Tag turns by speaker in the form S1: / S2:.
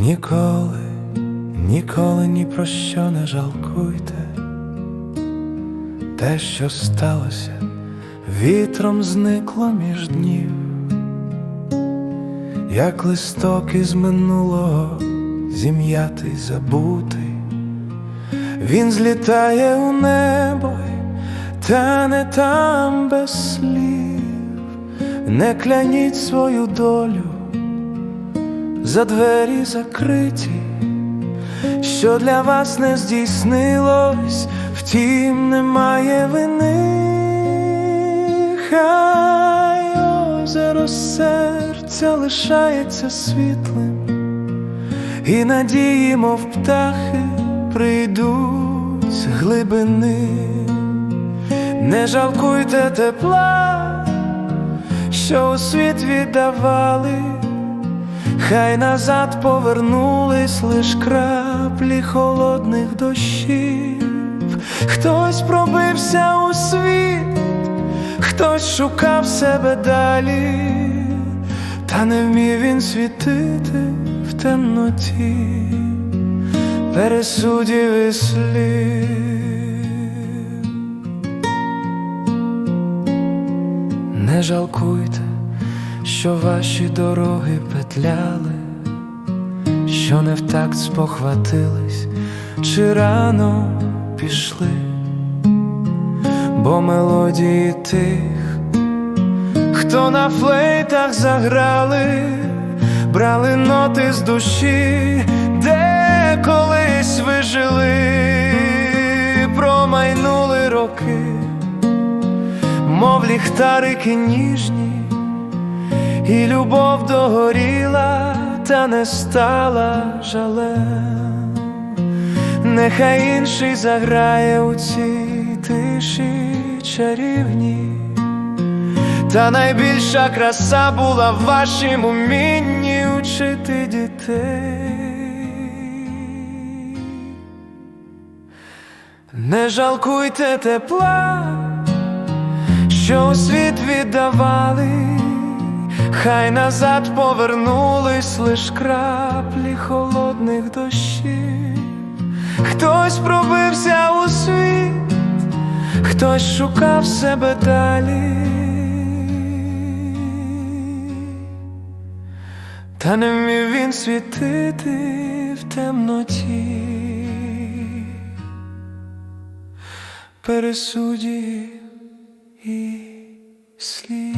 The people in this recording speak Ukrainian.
S1: Ніколи ніколи ні про що не жалкуйте, те, що сталося, вітром зникло між днів, як листок із минулого зім'ятий забутий, він злітає у небо, та не там без слів, не кляніть свою долю за двері закриті що для вас не здійснилось, втім немає вини, хай озеро серця лишається світлим, і надії, мов птахи, прийдуть з глибини, не жалкуйте тепла, що у світ віддавали. Хай назад повернулись лиш краплі холодних дощів, хтось пробився у світ, хтось шукав себе далі, та не вмів він світити в темноті, пересудів і слів. Не жалкуйте що ваші дороги петляли, що не в такт спохватились, чи рано пішли, бо мелодії тих, хто на флейтах заграли, брали ноти з душі, де колись ви жили, промайнули роки, мов ліхтарики ніжні і любов догоріла, та не стала жалем, нехай інший заграє у цій тиші чарівні, та найбільша краса була в вашім умінні учити дітей. Не жалкуйте тепла, що у світ віддавали. Хай назад повернулись лиш краплі холодних дощів, хтось пробився у світ, хтось шукав себе далі, та не вмів він світити в темноті, пересуді і слів.